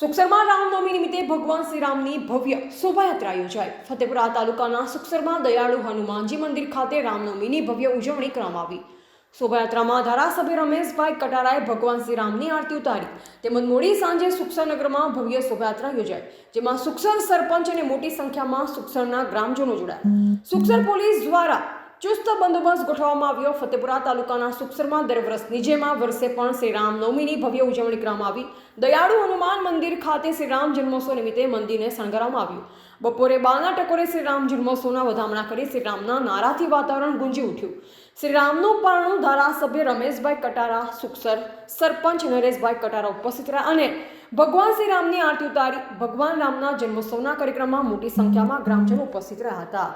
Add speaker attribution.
Speaker 1: સુખસરમાં રામનવમી નિમિત્તે ભગવાન શ્રીરામની ભવ્ય શોભાયાત્રા યોજાઈ. ફતેપુરા તાલુકાના સુખસરમાં દયાળુ હનુમાનજી મંદિર ખાતે રામનવમીની ભવ્ય ઉજવણી કરવામાં આવી. શોભાયાત્રામાં ધારાસભ્ય રમેશભાઈ કટારાએ ભગવાન શ્રીરામની આરતી ઉતારી. તેમજ મોડી સાંજે સુખસરનગરમાં ભવ્ય શોભાયાત્રા યોજાઈ, જેમાં સુખસર સરપંચ અને મોટી સંખ્યામાં સુખસરના ગ્રામજનો જોડાયા. સુખસર પોલીસ દ્વારા ચુસ્ત બંદોબસ્ત ગોઠવવામાં આવ્યો. ફતેપુરા તાલુકાના સુખસરમાં દર વર્ષની જેમ આ વર્ષે પણ શ્રી રામનવમીની ભવ્ય ઉજવણી કરવામાં આવી. દયાળુ હનુમાન મંદિર ખાતે શ્રી રામ જન્મોત્સવ નિમિત્તે મંદિરને શણગારવામાં આવ્યું. બપોરે બારના ટકોરે શ્રી રામ જન્મોત્સવના વધામણા કરી શ્રી રામના નારાથી વાતાવરણ ગુંજી ઉઠ્યું. શ્રી રામનું પારણું ધારાસભ્ય રમેશભાઈ કટારા, સુખસર સરપંચ નરેશભાઈ કટારા ઉપસ્થિત રહ્યા અને ભગવાન શ્રી રામની આરતી ઉતારી ભગવાન રામના જન્મોત્સવના કાર્યક્રમમાં મોટી સંખ્યામાં ગ્રામજનો ઉપસ્થિત રહ્યા હતા.